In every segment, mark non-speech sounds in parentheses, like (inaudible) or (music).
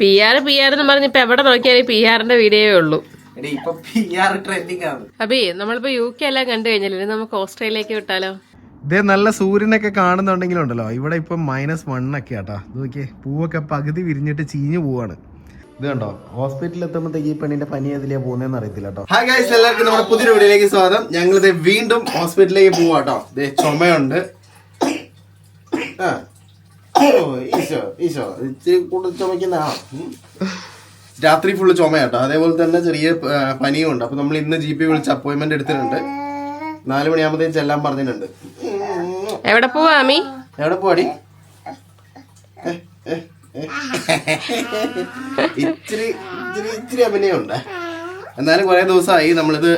P R P R എന്ന് പറഞ്ഞ് ഇപ്പൊ എവിടെ നോക്കിയാലും പി ആറിന്റെ വീഡിയോയേ ഉള്ളൂ. എടി ഇപ്പൊ പി ആർ ആണ്. അബി നമ്മളിപ്പോ യു കെ എല്ലാം കണ്ടു കഴിഞ്ഞല്ലേ നമുക്ക് ഓസ്ട്രേലിയക്ക് വിട്ടാലോ? ഇതേ നല്ല സൂര്യനൊക്കെ കാണുന്നുണ്ടെങ്കിലുണ്ടല്ലോ ഇവിടെ ഇപ്പൊ മൈനസ് വണ്ണൊക്കെ ആട്ടാ ഇത് നോക്കിയേ പൂവൊക്കെ പകുതി വിരിഞ്ഞിട്ട് ചീഞ്ഞു പോവാണ്. ഇത് കണ്ടോ? ഹോസ്പിറ്റലിൽ എത്തുമ്പോഴത്തേക്ക് ഈ പെണ്ണിന്റെ പനി അതിലേ പോകുന്നതെന്ന് അറിയത്തില്ല കേട്ടോ. ഹായ് ഗൈസ് എല്ലാവർക്കും നമ്മുടെ പുതിയ വീഡിയോയിലേക്ക് സ്വാഗതം. ഞങ്ങൾ ഇത് വീണ്ടും ഹോസ്പിറ്റലിലേക്ക് പോവാട്ടോ. ദേ ചുമയുണ്ട്. ആ. ഈശോ ഈശോ ഇച്ചിരി കൂടുതൽ ചുമക്കുന്ന ആ രാത്രി ഫുള്ള് ചുമയാട്ടോ. അതേപോലെ തന്നെ ചെറിയ പനിയും ഉണ്ട് അപ്പൊ നമ്മൾ ഇന്ന് ജി പി വിളിച്ച് അപ്പോയിന്റ്മെന്റ് എടുത്തിട്ടുണ്ട്. നാല് മണിയാകുമ്പോഴത്തേക്കും ചെല്ലാൻ പറഞ്ഞിട്ടുണ്ട്. എവിടെ പോവാ അമ്മി? എവിടെ പോവാടി. ഇച്ചിരി ഇച്ചിരി ഇച്ചിരി അഭിനയമുണ്ട്. എന്നാലും കുറെ ദിവസമായി നമ്മളിത്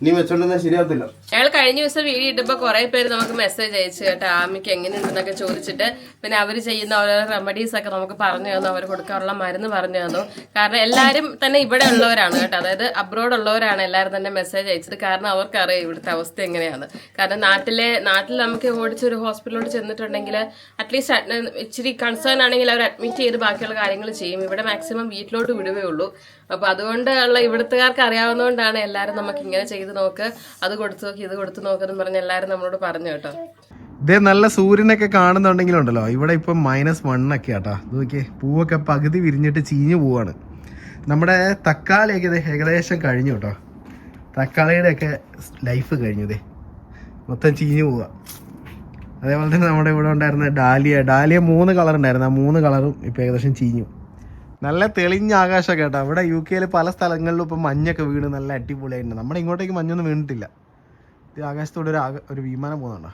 ഇനി വെച്ചോണ്ടെന്നാൽ ശരിയാവത്തില്ല. ഞങ്ങൾ കഴിഞ്ഞ ദിവസം വീഡിയോ ഇട്ടപ്പോ കുറെ പേര് നമുക്ക് മെസ്സേജ് അയച്ചു കേട്ടോ ആമിക്ക് എങ്ങനെയുണ്ടെന്നൊക്കെ ചോദിച്ചിട്ട് പിന്നെ അവർ ചെയ്യുന്ന ഓരോ റെമഡീസ് ഒക്കെ നമുക്ക് പറഞ്ഞു തന്നു അവർ കൊടുക്കാനുള്ള മരുന്ന് പറഞ്ഞു തന്നു. കാരണം എല്ലാവരും തന്നെ ഇവിടെ ഉള്ളവരാണ് കേട്ടോ. അതായത് അബ്രോഡ് ഉള്ളവരാണ് എല്ലാവരും തന്നെ മെസ്സേജ് അയച്ചത്. കാരണം അവർക്കറിയാം ഇവിടുത്തെ അവസ്ഥ എങ്ങനെയാണ്. കാരണം നാട്ടിലെ നാട്ടിൽ നമുക്ക് ഓടിച്ച് ഒരു ഹോസ്പിറ്റലിലോട്ട് ചെന്നിട്ടുണ്ടെങ്കിൽ അറ്റ്ലീസ്റ്റ് ഇച്ചിരി കൺസേൺ ആണെങ്കിൽ അവർ അഡ്മിറ്റ് ചെയ്ത് ബാക്കിയുള്ള കാര്യങ്ങൾ ചെയ്യും. ഇവിടെ മാക്സിമം വീട്ടിലോട്ട് വിടുവേ ഉള്ളൂ. അപ്പൊ അതുകൊണ്ടുള്ള ഇവിടുത്തുകാർക്ക് അറിയാവുന്നതുകൊണ്ടാണ് എല്ലാരും നമുക്ക് ഇങ്ങനെ ചെയ്ത് നോക്ക് അത് കൊടുത്തു നോക്കി ഇത് കൊടുത്തു നോക്കെന്ന് പറഞ്ഞ് എല്ലാരും നമ്മളോട് പറഞ്ഞു കേട്ടോ. ഇതേ നല്ല സൂര്യനൊക്കെ കാണുന്നുണ്ടെങ്കിലുണ്ടല്ലോ ഇവിടെ ഇപ്പം മൈനസ് വണ്ണൊക്കെ ആട്ടാ ഇത് നോക്കിയേ പൂവൊക്കെ പകുതി വിരിഞ്ഞിട്ട് ചീഞ്ഞു പോവാണ്. നമ്മുടെ തക്കാളി ഒക്കെ ഏകദേശം കഴിഞ്ഞു കേട്ടോ തക്കാളിയുടെ ഒക്കെ ലൈഫ് കഴിഞ്ഞു ഇതേ മൊത്തം ചീഞ്ഞു പോവുക അതേപോലെ തന്നെ നമ്മുടെ ഇവിടെ ഉണ്ടായിരുന്ന ഡാലിയ ഡാലിയ മൂന്ന് കളർ ഉണ്ടായിരുന്നു. ആ മൂന്ന് കളറും ഇപ്പോൾ ഏകദേശം ചീഞ്ഞു. നല്ല തെളിഞ്ഞ ആകാശമൊക്കെ കേട്ടോ. ഇവിടെ യു കെയിൽ പല സ്ഥലങ്ങളിലും ഇപ്പം മഞ്ഞൊക്കെ വീണ് നല്ല അടിപൊളിയായിട്ടുണ്ട്. നമ്മുടെ ഇങ്ങോട്ടേക്ക് മഞ്ഞൊന്നും വീണിട്ടില്ല. ഇത് ആകാശത്തോടെ ഒരു ഒരു വിമാനം പോകുന്നുണ്ടോ?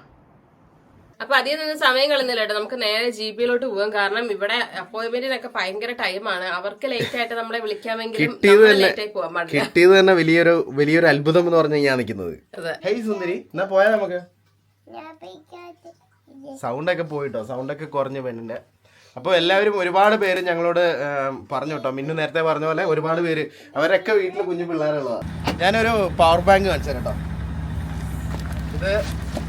അപ്പൊ അതിൽ നിന്ന് സമയം കളഞ്ഞില്ല കേട്ടോ. നമുക്ക് നേരെ ജി പിയിലോട്ട് പോകാം. കാരണം ഇവിടെ അപ്പോയിന്റ്മെന്റിനൊക്കെ ഭയങ്കര ടൈമാണ് അവർക്ക് ലേറ്റ് ആയിട്ട് നമ്മളെ വിളിക്കാമെങ്കിലും കിട്ടിയത് തന്നെ വലിയൊരു വലിയൊരു അത്ഭുതം എന്ന് പറഞ്ഞു ഞാൻ നിൽക്കുന്നത്. സുന്ദരി എന്നാ പോയാ നമുക്ക്? സൗണ്ട് ഒക്കെ പോയിട്ടോ. സൗണ്ട് ഒക്കെ കുറഞ്ഞു പെണ്ണിന്റെ. അപ്പോൾ എല്ലാവരും ഒരുപാട് പേര് ഞങ്ങളോട് പറഞ്ഞു കേട്ടോ. മിന്നു നേരത്തെ പറഞ്ഞ പോലെ ഒരുപാട് പേര്. അവരൊക്കെ വീട്ടിൽ കുഞ്ഞു പിള്ളേരുള്ളതാണ് ഞാനൊരു പവർ ബാങ്ക് കാണിച്ചു കേട്ടോ. ഇത്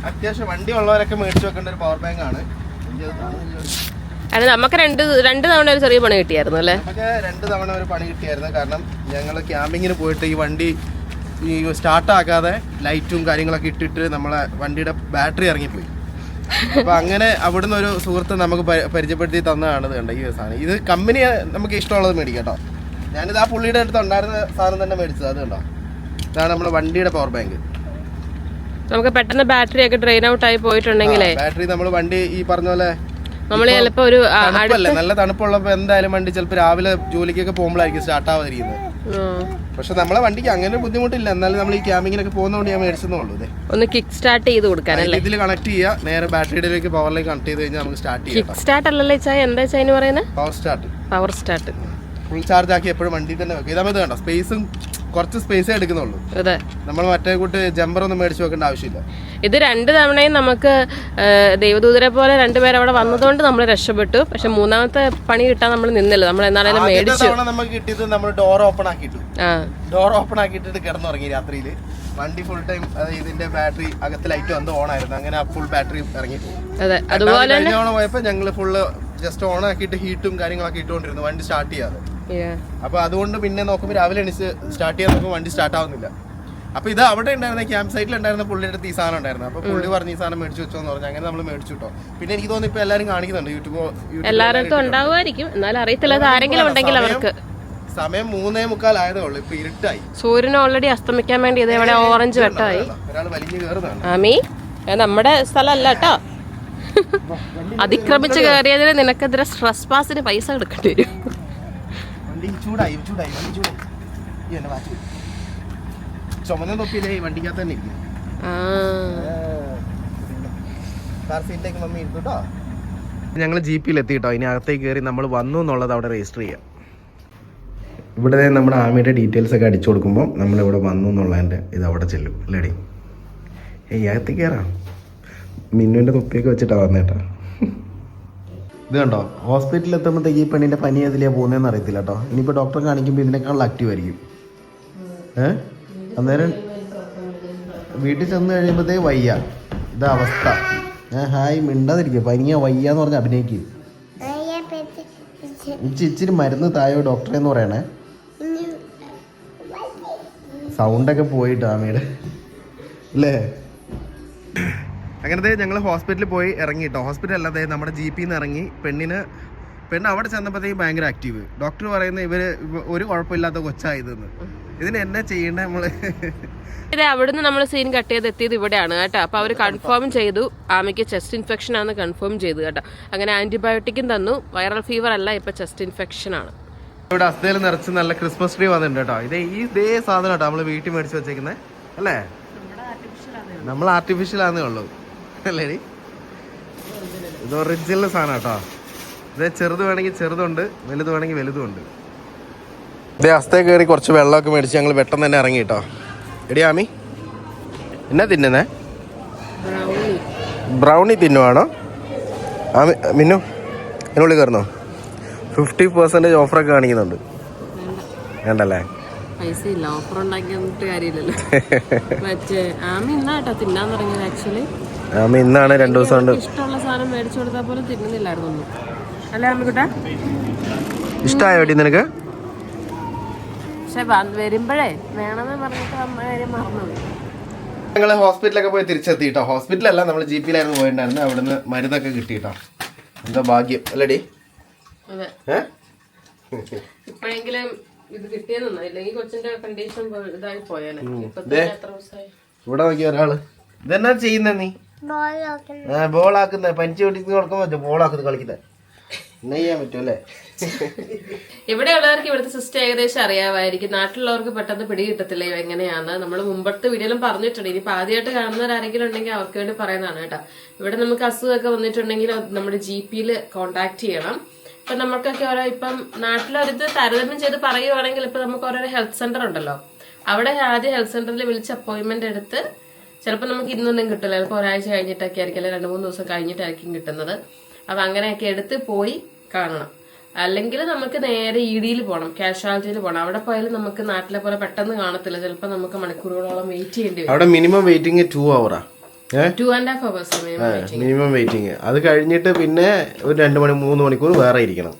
അത്യാവശ്യം വണ്ടി ഉള്ളവരൊക്കെ മേടിച്ചു വെക്കേണ്ട ഒരു പവർ ബാങ്ക് ആണ്. അത് നമുക്ക് രണ്ട് രണ്ട് തവണ ഒരു ചെറിയ പണി കിട്ടിയായിരുന്നു അല്ലേ? നമുക്ക് രണ്ട് തവണ ഒരു പണി കിട്ടിയായിരുന്നു. കാരണം ഞങ്ങൾ ക്യാമ്പിങ്ങിന് പോയിട്ട് ഈ വണ്ടി ഈ സ്റ്റാർട്ടാക്കാതെ ലൈറ്റും കാര്യങ്ങളൊക്കെ ഇട്ടിട്ട് നമ്മളെ വണ്ടിയുടെ ബാറ്ററി ഇറങ്ങിപ്പോയി. അപ്പൊ അങ്ങനെ അവിടുന്ന് ഒരു സുഹൃത്ത് നമുക്ക് പരി- പരിചയപ്പെടുത്തി തന്നതാണ് കണ്ട ഈ സാധനം. ഇത് കമ്പനി നമുക്ക് ഇഷ്ടമുള്ളത് മേടിക്കാം കേട്ടോ. ഞാനിത് ആ പുള്ളിയുടെ അടുത്ത് ഉണ്ടായിരുന്ന സാധനം തന്നെ മേടിച്ചത് അത് കണ്ടോ? ഇതാണ് നമ്മുടെ വണ്ടിയുടെ പവർ ബാങ്ക് നമുക്ക് പെട്ടെന്ന് ബാറ്ററി ഒക്കെ ഡ്രെയിൻ ഔട്ട് ആയി പോയിട്ടുണ്ടെങ്കിലേ. ബാറ്ററി നമ്മൾ വണ്ടി ഈ പറഞ്ഞ പോലെ നമ്മൾ ചിലപ്പോ ഒരു നല്ല തണുപ്പുള്ളപ്പോൾ എന്തായാലും വണ്ടി ചിലപ്പോൾ രാവിലെ ജോലിക്കൊക്കെ പോകുമ്പോഴായിരിക്കും സ്റ്റാർട്ട് ആവാതിരിക്കുന്നത്. പക്ഷെ നമ്മളെ വണ്ടിക്ക് അങ്ങനെ ഒരു ബുദ്ധിമുട്ടില്ല. എന്നാലും നമ്മൾ ഈ ക്യാമ്പിങ്ങിനൊക്കെ പോകുന്നതുകൊണ്ട് ഞാൻ മേടിച്ചെന്നുള്ളൂ ഒന്ന് കിക്ക് സ്റ്റാർട്ട് ചെയ്ത് കൊടുക്കാനല്ലേ ഇതിൽ കണക്ട് ചെയ്യുക നേരെ ബാറ്ററിയിലേക്ക് പവറിലേക്ക് കണക്ട് ചെയ്ത് കഴിഞ്ഞാൽ നമുക്ക് സ്റ്റാർട്ട് ചെയ്യാം കിക്ക് സ്റ്റാർട്ട് അല്ലല്ലേ ചായ. എന്താ ചായ പറയുന്നത് power start power start full charge ആക്കി എപ്പോഴും വണ്ടി തന്നെ വെക്കുക ഇതാകുമ്പോൾ കണ്ടോ? സ്പേസും കുറച്ച് സ്പേസേ എടുക്കുന്നുള്ളൂ. അതെ. നമ്മൾ മറ്റേ കൂട്ട് ജമ്പർ ഒന്നും മേടിച്ചു വെക്കേണ്ട ആവശ്യമില്ല. ഇത് രണ്ട് തവണയും നമുക്ക് ദൈവദൂതരെ പോലെ രണ്ടുപേരും അവിടെ വന്നതുകൊണ്ട് നമ്മൾ രക്ഷപ്പെട്ടു. പക്ഷെ മൂന്നാമത്തെ പണി കിട്ടാൻ നമ്മൾ നിന്നില്ല. നമ്മൾ എന്നാണേലും ആദ്യത്തെ മേടിച്ചു നമുക്ക് കിട്ടിയത് നമ്മൾ ഡോർ ഓപ്പൺ ആക്കിയിട്ടു. ഡോർ ഓപ്പൺ ആക്കിയിട്ട് കിടന്നുറങ്ങി രാത്രിയിൽ വണ്ടി ഫുൾ ടൈം ഇതിന്റെ ബാറ്ററി അകത്ത് ലൈറ്റ് വന്ന് ഓൺ ആയിരുന്നു. അങ്ങനെ ഫുൾ ബാറ്ററി ഇറങ്ങി. അതെ. അതുപോലെ ഓണം പോയപ്പോ ഞങ്ങൾ ഞങ്ങൾ ഫുള്ള് ജസ്റ്റ് ഓൺ ആക്കിയിട്ട് ഹീറ്റും കാര്യങ്ങളൊക്കെ ഇട്ടുകൊണ്ടിരുന്നു. വണ്ടി സ്റ്റാർട്ട് ചെയ്യാതെ. അപ്പൊ അതുകൊണ്ട് പിന്നെ നോക്കുമ്പോൾ രാവിലെ എണീച്ച് സ്റ്റാർട്ട് ചെയ്യാൻ നോക്കുമ്പോൾ വണ്ടി സ്റ്റാർട്ട് ആവുന്നില്ല. അപ്പൊ ഇത് അവിടെ ഉണ്ടായിരുന്ന ക്യാമ്പ് സൈറ്റിൽ ഉണ്ടായിരുന്ന പുള്ളിയുടെ അടുത്ത് ഈ സാധനം ഉണ്ടായിരുന്നു. അപ്പൊ പുള്ളി പറഞ്ഞ ഈ സാധനം മേടിച്ചു വെച്ചോന്ന് പറഞ്ഞു. അങ്ങനെ നമ്മൾ മേടിച്ചു കിട്ടോ പിന്നെ എനിക്ക് തോന്നുന്നു ഇപ്പൊ എല്ലാരും കാണിക്കുന്നുണ്ട് യൂട്യൂബ് എല്ലാവർക്കും ഉണ്ടാവുമായിരിക്കും. എന്നാലും ആരെങ്കിലും ഉണ്ടെങ്കിൽ അവർക്ക്. സമയം മൂന്നേ മുക്കാൽ ആയതേ ഉള്ളൂ. ഇപ്പൊ ഇരുട്ടായി. സൂര്യൻ ഓൾറെഡി അസ്തമിക്കാൻ വേണ്ടി ഇത് ഇവിടെ ഓറഞ്ച് വെട്ടായി. ആമി നമ്മുടെ സ്ഥലമല്ല കേട്ടോ അതിക്രമിച്ചു കയറിയതിന് നിനക്കെതിരെ സ്ട്രെസ് പാസിന് പൈസ കൊടുക്കേണ്ടി വരും. ചൂടായി ചൂടായി വണ്ടി ചൂടായി. ഈ എന്നെ മാറ്റി. ചുമന്ന തൊപ്പിയില്ലേ? ഈ വണ്ടിക്കകത്ത് തന്നെ ഇരിക്കും. കാർ സീറ്റിലേക്ക് മമ്മി ഇരുത്തു കേട്ടോ ഞങ്ങൾ ജീപ്പിൽ എത്തിയിട്ടോ ഇനി അകത്തേക്ക് കയറി നമ്മൾ വന്നു എന്നുള്ളത് അവിടെ രജിസ്റ്റർ ചെയ്യാം. ഇവിടെ നമ്മുടെ ആമിയുടെ ഡീറ്റെയിൽസ് ഒക്കെ അടിച്ചു കൊടുക്കുമ്പോൾ നമ്മളിവിടെ വന്നു എന്നുള്ളതിന്റെ ഇത് അവിടെ ചെല്ലും. അല്ലേടി ഏയ് അകത്തേക്ക് കയറാം. മിന്നുവിന്റെ തൊപ്പിയൊക്കെ വെച്ചിട്ടാണ് വന്നേട്ടാ. ഇത് കണ്ടോ ഹോസ്പിറ്റലിൽ എത്തുമ്പോഴത്തേക്ക് ഈ പെണ്ണിന്റെ പനി അതിലേ പോകുന്നതെന്ന് അറിയത്തില്ല കേട്ടോ ഇനിയിപ്പോൾ ഡോക്ടറെ കാണിക്കുമ്പോൾ ഇതിനേക്കാൾ ആക്റ്റീവ് ആയിരിക്കും. ഏ? അന്നേരം വീട്ടിൽ ചെന്ന് കഴിയുമ്പോഴത്തേക്ക് വയ്യ. ഇതാ അവസ്ഥ. ഞാൻ ഹായ് മിണ്ടാതിരിക്കുക പനിയ വയ്യ എന്ന് പറഞ്ഞ് അഭിനയിക്ക്. ഇച്ചി ഇച്ചിരി മരുന്ന് തായോ ഡോക്ടറെ എന്ന് പറയണേ. സൗണ്ടൊക്കെ പോയിട്ട് അമ്മയുടെ അല്ലേ? അങ്ങനത്തെ ഞങ്ങൾ ഹോസ്പിറ്റലിൽ പോയി ഇറങ്ങി കേട്ടോ ഹോസ്പിറ്റൽ അല്ലാതെ നമ്മുടെ ജി പിന്ന് ഇറങ്ങി. പെണ്ണിന് പെണ്ണ് അവിടെ ചെന്നപ്പോഴത്തേക്കും ഭയങ്കര ആക്റ്റീവ് ഡോക്ടർ പറയുന്നത് ഇവർ ഒരു കുഴപ്പമില്ലാത്ത കൊച്ചായതെന്ന്. ഇതിന് എന്നാ ചെയ്യണ്ടേ നമ്മൾ? ഇത് അവിടുന്ന് നമ്മൾ സീൻ കട്ട് ചെയ്ത് എത്തിയത് ഇവിടെയാണ് കേട്ടോ. അപ്പൊ അവർ കൺഫേം ചെയ്തു. ആമയ്ക്ക് ചെസ്റ്റ് ഇൻഫെക്ഷൻ ആണെന്ന് കൺഫേം ചെയ്തു കേട്ടോ. അങ്ങനെ ആന്റിബയോട്ടിക്കും തന്നു. വൈറൽ ഫീവർ അല്ല ഇപ്പൊ ചെസ്റ്റ് ഇൻഫെക്ഷൻ ആണ്. ഇവിടെ അസ്തയിൽ നിറച്ച് നല്ല ക്രിസ്മസ് ട്രീ വന്നിട്ടുണ്ട് കേട്ടോ. ഇതേ ഈ ഇതേ സാധനം കേട്ടോ നമ്മൾ വീട്ടിൽ മേടിച്ച് വെച്ചേക്കുന്നത് അല്ലേ? നമ്മൾ ആർട്ടിഫിഷ്യൽ ആണെന്നേ ഉള്ളൂ. അല്ലേ ഡി? ഇത് ഒറിജിനൽ സാധനം കേട്ടോ. ഇത് ചെറുത് വേണമെങ്കിൽ ചെറുതുണ്ട് വലുത് വേണമെങ്കിൽ വലുതുണ്ട് ഇതേ അസ്തേ കയറി കുറച്ച് വെള്ളമൊക്കെ മേടിച്ച് ഞങ്ങൾ പെട്ടെന്ന് തന്നെ ഇറങ്ങി കേട്ടോ. എടി ആമി എന്നാ തിന്നുന്നേ? ബ്രൗണി തിന്നുവാണോ? ആമി മിന്നു അതിനുള്ളിൽ കയറുന്നോ ഫിഫ്റ്റി പെർസെന്റേജ് ഓഫറൊക്കെ കാണിക്കുന്നുണ്ട്. വേണ്ടല്ലേ? പൈസ ഇല്ല. ഓഫർ ഉണ്ടാക്കി തന്നിട്ട് കാര്യമില്ലല്ലോ. (laughs) മറ്റേ ആമ ഇന്നാട്ടോ തിന്നാൻ തുടങ്ങിയത് ആക്ച്വലി ആമി ഇന്നാണ് രണ്ട് ദിവസം കൊണ്ട്. ഇഷ്ടമുള്ള സാധനം മേടിച്ചു കൊടുത്താൽ പോലും തിന്നുന്നില്ലായിരുന്നു അല്ലേ ആമിക്കുട്ട? ഇഷ്ടമായോ എടി നിനക്ക്? പക്ഷെ വരുമ്പോഴേ വേണമെന്ന് പറഞ്ഞിട്ട് അമ്മ കാര്യം മറന്നു ഞങ്ങൾ ഹോസ്പിറ്റലൊക്കെ പോയി തിരിച്ചെത്തി കേട്ടോ ഹോസ്പിറ്റലല്ല നമ്മൾ ജി പിയിലായിരുന്നു പോയിട്ടുണ്ടായിരുന്നു അവിടുന്ന് മരുന്നൊക്കെ കിട്ടി കേട്ടോ എന്താ ഭാഗ്യം അല്ലടി? ഏഹ് ഇപ്പോഴെങ്കിലും ഇത് കിട്ടിയതെന്നാ ഇല്ലെങ്കിൽ കൊച്ചിന്റെ കണ്ടീഷൻ ഇതായി ഇവിടെ നോക്കിയ ഒരാൾ. ഇതെന്നാ ചെയ്യുന്ന നീ? ആ ബോളാക്കുന്ന. പനിച്ച് പിടിക്കുന്ന കൊടുക്കാൻ പറ്റും. ബോളാക്കുന്നത് കളിക്കുന്നത് ചെയ്യാൻ പറ്റും അല്ലേ? ഇവിടെയുള്ളവർക്ക് ഇവിടുത്തെ സിസ്റ്റം ഏകദേശം അറിയാമായിരിക്കും. നാട്ടിലുള്ളവർക്ക് പെട്ടെന്ന് പിടി കിട്ടത്തില്ല ഇവ എങ്ങനെയാന്ന് നമ്മൾ മുമ്പത്തെ വീഡിയോയിലും പറഞ്ഞിട്ടുണ്ട്. ഇനി ആദ്യമായിട്ട് കാണുന്നവരാരെങ്കിലും ഉണ്ടെങ്കിൽ അവർക്ക് വേണ്ടി പറയുന്നതാണ് കേട്ടോ. ഇവിടെ നമുക്ക് അസുഖമൊക്കെ വന്നിട്ടുണ്ടെങ്കിൽ നമ്മുടെ ജി പിയിൽ കോൺടാക്ട് ചെയ്യണം. ഇപ്പൊ നമുക്കൊക്കെ ഓരോ ഇപ്പം നാട്ടിലൊരിത് താരതമ്യം ചെയ്ത് പറയുവാണെങ്കിൽ ഇപ്പൊ നമുക്ക് ഓരോരോ ഹെൽത്ത് സെന്റർ ഉണ്ടല്ലോ. അവിടെ ആദ്യം ഹെൽത്ത് സെന്ററിൽ വിളിച്ച് അപ്പോയിന്റ്മെന്റ് എടുത്ത് ചിലപ്പോൾ നമുക്ക് ഇന്നൊന്നും കിട്ടില്ല. ചിലപ്പോൾ ഒരാഴ്ച കഴിഞ്ഞിട്ടൊക്കെ ആയിരിക്കും അല്ലെങ്കിൽ രണ്ട് മൂന്ന് ദിവസം കഴിഞ്ഞിട്ടായിരിക്കും കിട്ടുന്നത്. അപ്പം അങ്ങനെയൊക്കെ എടുത്ത് പോയി കാണണം. അല്ലെങ്കിൽ നമുക്ക് നേരെ ഇ ഡിയിൽ പോകണം കാഷ്വാലിറ്റിയിൽ പോകണം അവിടെ പോയാലും നമുക്ക് നാട്ടിലെ പോലെ പെട്ടെന്ന് കാണത്തില്ല. ചിലപ്പോൾ നമുക്ക് മണിക്കൂറുകളോളം വെയിറ്റ് ചെയ്യേണ്ടി വരും. അവിടെ മിനിമം വെയിറ്റിംഗ് ടു അവറാ മിനിമം വെയിറ്റിംഗ് അത് കഴിഞ്ഞിട്ട് പിന്നെ ഒരു രണ്ട് മണി മൂന്ന് മണിക്കൂർ വേറെ ഇരിക്കണം.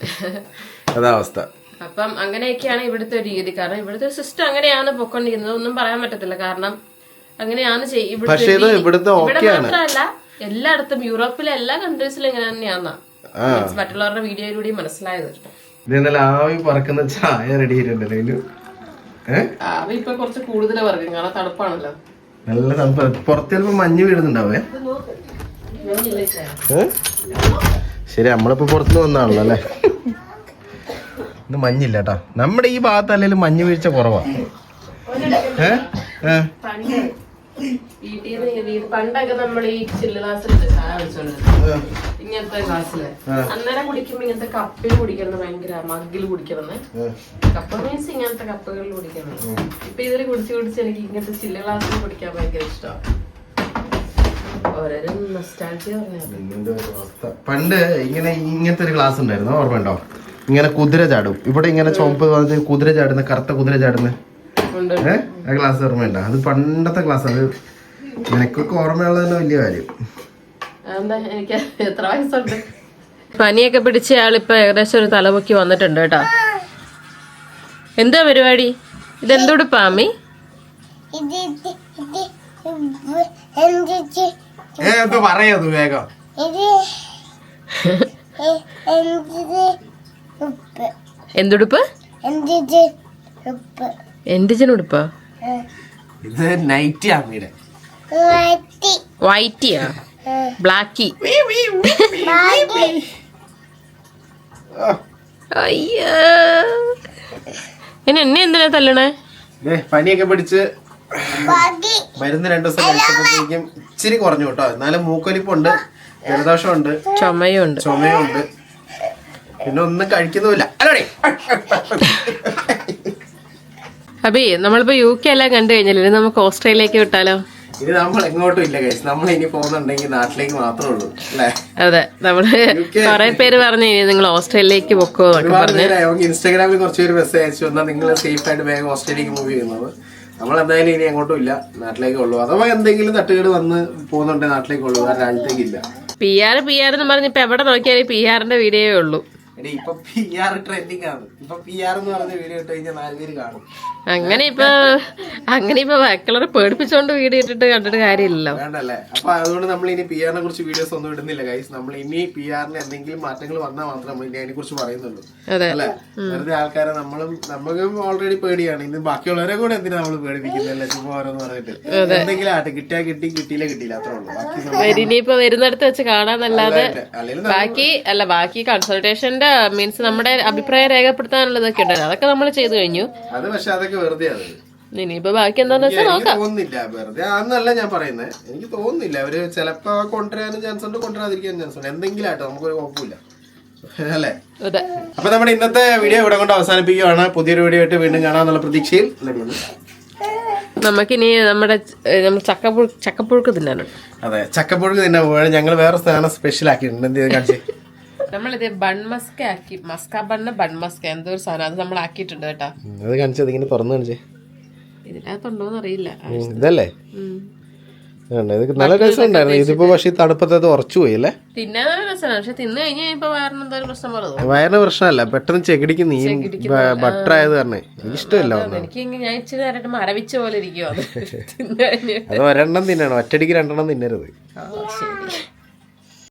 (laughs) അതാ അവസ്ഥ. അപ്പം അങ്ങനെയൊക്കെയാണ് ഇവിടുത്തെ ഒരു രീതി. കാരണം ഇവിടുത്തെ സിസ്റ്റം അങ്ങനെയാണ് പൊക്കൊണ്ടിരിക്കുന്നത്. ഒന്നും പറയാൻ പറ്റത്തില്ല. കാരണം അങ്ങനെയാണ് പക്ഷേ ഇത്. ഇവിടുത്തെ മാത്രമല്ല എല്ലായിടത്തും യൂറോപ്പിലെ എല്ലാ കൺട്രീസിലും ഇങ്ങനെ തന്നെയാണ് മറ്റുള്ളവരുടെ വീഡിയോയിലൂടെ മനസ്സിലായത്. ആവി പറക്കുന്ന ചായ റെഡി ആയിട്ടുണ്ടല്ലോ ആവി ഇപ്പൊ കുറച്ച് കൂടുതൽ പറക്കും കാരണം തണുപ്പാണല്ലോ. നല്ല തണുപ്പ്. പുറത്ത് ചിലപ്പോ മഞ്ഞ് വീഴുന്നുണ്ടാവേ? ശരി നമ്മളിപ്പോ പുറത്തുനിന്ന് വന്നാണല്ലോ അല്ലേ? ഇന്ന് മഞ്ഞില്ല കേട്ടോ. നമ്മുടെ ഈ ഭാഗത്ത് അല്ലെങ്കിലും മഞ്ഞ് വീഴ്ച കുറവാ. ഏ? വീട്ടിൽ നിന്ന് പണ്ടൊക്കെ നമ്മൾ ഈ ചില്ല് ഗ്ലാസ്സിൽ ചായ വെച്ചോണ്ടിരുന്നത് ഇങ്ങനത്തെ ഗ്ലാസ്സിൽ അന്നേരം കുടിക്കുമ്പോ ഇങ്ങനത്തെ കപ്പിൽ കുടിക്കണം ഭയങ്കര മഗ്ഗിൽ കുടിക്കണം ഏ. കപ്പ് മീൻസ് ഇങ്ങനത്തെ കപ്പുകളിൽ കുടിക്കണം ഇപ്പൊ ഇതിൽ കുടിച്ച് കുടിച്ച് എനിക്ക് ഇങ്ങനത്തെ ചില്ല് ഗ്ലാസ്സിൽ കുടിക്കാൻ ഭയങ്കര ഇഷ്ടമാണ്. പണ്ട് ഇങ്ങനെ ഇങ്ങനത്തെ ഒരു ക്ലാസ് ഉണ്ടായിരുന്നു ഓർമ്മയുണ്ടോ? ഇങ്ങനെ കുതിര ചാടും. ഇവിടെ ഇങ്ങനെ ചുമപ്പ് വന്നിട്ട് കുതിര ചാടുന്ന കറുത്ത കുതിര ചാടുന്ന. ഉണ്ട് ഏഹ് ആ ക്ലാസ് ഓർമ്മയുണ്ടോ അത് പണ്ടത്തെ ക്ലാസ് അത് നിനക്കൊക്കെ ഓർമ്മയുള്ളത് തന്നെ വലിയ കാര്യം. എനിക്ക് എത്ര വയസ്സുണ്ട്? പനിയൊക്കെ പിടിച്ച ആളിപ്പോ ഏകദേശം ഒരു തലമുക്കി വന്നിട്ടുണ്ട് കേട്ടോ. എന്താ പരിപാടി? ഇതെന്തുടുപ്പാ അമ്മി പറയത് വേഗം. എന്തുടുപ്പ്? ഉപ്പ് എന്തിജനുടുപ്പാ? ഇത് നൈറ്റി അമ്മയുടെ വൈറ്റിയാ ബ്ലാക്കി അയ്യോ. ഇനി എന്നെ എന്തിനാ തല്ലണേ? ദേ, പനിയൊക്കെ പിടിച്ച് മരുന്ന് രണ്ടു ദിവസം കഴിച്ചപ്പോഴത്തേക്കും ഇച്ചിരി കുറഞ്ഞു കേട്ടോ. എന്നാലും മൂക്കൊലിപ്പുണ്ട് ജലദോഷമുണ്ട് ചുമയുണ്ട്. ചുമയുണ്ട്. പിന്നെ ഒന്നും കഴിക്കുന്നുമില്ല. അല്ലോടെ. (laughs) അബി നമ്മളിപ്പോ യു കെ എല്ലാം കണ്ടു കഴിഞ്ഞാലേ നമുക്ക് ഓസ്ട്രേലിയക്ക് വിട്ടാലോ? ഇനി നമ്മൾ എങ്ങോട്ടും ഇല്ല നമ്മൾ ഇനി പോകുന്നുണ്ടെങ്കിൽ നാട്ടിലേക്ക് മാത്രമേ ഉള്ളൂ അല്ലേ? അതെ നമ്മൾ കുറെ പേര് പറഞ്ഞു ഇനി നിങ്ങൾ ഓസ്ട്രേലിയക്ക് പൊക്കോ നമുക്ക് ഇൻസ്റ്റാഗ്രാമിൽ കുറച്ച് പേര് മെസ്സേജ് അയച്ചു. എന്നാൽ നിങ്ങൾ സേഫ് ആയിട്ട് വേഗം ഓസ്ട്രേലിയക്ക് മൂവ് ചെയ്യുന്നത് നമ്മൾ എന്തായാലും ഇനി എങ്ങോട്ടും ഇല്ല നാട്ടിലേക്ക് ഉള്ളൂ. അഥവാ എന്തെങ്കിലും തട്ടുകേട് വന്ന് പോകുന്നുണ്ടെങ്കിൽ നാട്ടിലേക്ക് ഉള്ളൂ. വേറെ രാജ്യത്തേക്ക് ഇല്ല. പി ആർ പി ആർ എന്ന് പറഞ്ഞ് ഇപ്പൊ എവിടെ നോക്കിയാലും പി ആറിന്റെ വീഡിയോ ഉള്ളൂ. എടി ഇപ്പൊ പി ആർ ട്രെൻഡിങ് ആണ്. ഇപ്പൊ പി ആർ എന്ന് പറഞ്ഞ വീഡിയോ ഇട്ട് കഴിഞ്ഞാൽ നാല് പേര് കാണും. അങ്ങനെ ഇപ്പൊ അങ്ങനെ ഇപ്പൊ ബാക്കിയുള്ളവരെ പേടിപ്പിച്ചോണ്ട് വീഡിയോ ഇട്ടിട്ട് കണ്ടിട്ട് കാര്യമില്ലല്ലോ. വേണ്ടല്ലേ? അപ്പൊ അതുകൊണ്ട് നമ്മൾ ഇനി പി ആറിനെ കുറിച്ച് വീഡിയോസ് ഒന്നും ഇടുന്നില്ല ഗൈസ് നമ്മൾ ഇനി പി ആറിന് എന്തെങ്കിലും മാറ്റങ്ങൾ വന്നാൽ മാത്രം നമ്മൾ ഇനി അതിനെ കുറിച്ച് പറയുന്നുള്ളൂ. അല്ലെ? വെറുതെ ആൾക്കാരെ നമ്മളും നമുക്കും ഓൾറെഡി പേടിയാണ്. ഇന്ന് ബാക്കിയുള്ളവരെ കൂടെ എന്തിനാ നമ്മൾ പേടിപ്പിക്കുന്നില്ല ചുമ്മാ ഓരോന്ന് പറഞ്ഞിട്ട്. എന്തെങ്കിലും ആട്ടെ കിട്ടിയാ കിട്ടി കിട്ടിയില്ല കിട്ടിയില്ല. അത്രേ ഉള്ളൂ. ഇനിയിപ്പോ വരുന്നിടത്ത് വെച്ച് കാണാന്നല്ലാതെ ബാക്കി അല്ല ബാക്കി കൺസൾട്ടേഷന്റെ മീൻസ് നമ്മുടെ അഭിപ്രായം രേഖപ്പെടുത്താനുള്ളതൊക്കെ ഉണ്ടല്ലോ അതൊക്കെ നമ്മൾ ചെയ്തു കഴിഞ്ഞു. അത് പക്ഷെ അതൊക്കെ വെറുതെ ഇനിയിപ്പോ ബാക്കി എന്താന്ന് വെച്ചാൽ നോക്കാം. തോന്നുന്നില്ല. വെറുതെ ആന്നല്ല ഞാൻ പറയുന്നത് എനിക്ക് തോന്നുന്നില്ല. അവർ ചിലപ്പോ കൊണ്ടുവരാനും ചാൻസ് ഉണ്ട് കൊണ്ടുവരാതിരിക്കാനും ചാൻസ് ഉണ്ട്. എന്തെങ്കിലും ആട്ടോ നമുക്കൊരു കുഴപ്പമില്ല. അല്ലേ? അതെ. അപ്പൊ നമ്മുടെ ഇന്നത്തെ വീഡിയോ ഇവിടെ കൊണ്ട് അവസാനിപ്പിക്കുകയാണ്. പുതിയൊരു വീഡിയോ ആയിട്ട് വീണ്ടും കാണാന്നുള്ള പ്രതീക്ഷയിൽ നമുക്കിനി നമ്മുടെ ചക്കപ്പുഴു ചക്കപ്പുഴുക്ക് തിന്നാനുണ്ട്. അതെ ചക്കപ്പുഴുക്ക് തിന്നാൻ പോവാണ് ഞങ്ങൾ വേറെ സാധനം സ്പെഷ്യൽ ആക്കിയിട്ടുണ്ട്. എന്ത് കാണിച്ചേ? നമ്മളിത് ബൺമസ്ക ആക്കി. മസ്ക ബണ്ണ് ബൺമസ്ക എന്തോ ഒരു സാധനം. അത് നമ്മൾ ആക്കിയിട്ടുണ്ട് കേട്ടോ അത് കാണിച്ചത് ഇങ്ങനെ തുറന്നു കാണിച്ചേ. ഇതിനകത്തുണ്ടോന്ന് അറിയില്ല. ഇതല്ലേ. നല്ല രസമുണ്ടായിരുന്നു. ഇതിപ്പോ പക്ഷേ ഈ തണുപ്പത്ത് ഉറച്ചു പോയി അല്ലേ? തിന്നാൻ നല്ല രസമാണ്. പക്ഷെ തിന്നു കഴിഞ്ഞാൽ ഇപ്പൊ എന്തോ ഒരു പ്രശ്നം പോലെ വയറിന് പ്രശ്നമല്ല. പെട്ടെന്ന് ചെകിടിക്ക് നീ ബട്ടർ ആയത് കാരണം. എനിക്കിഷ്ടമല്ല ഒന്നും. എനിക്ക് ഞാൻ ഇച്ചിരി നേരമായിട്ട് മരവിച്ച പോലെ അത് ഒരെണ്ണം തിന്നണം. ഒറ്റടിക്ക് രണ്ടെണ്ണം തിന്നരുത്. ശരി.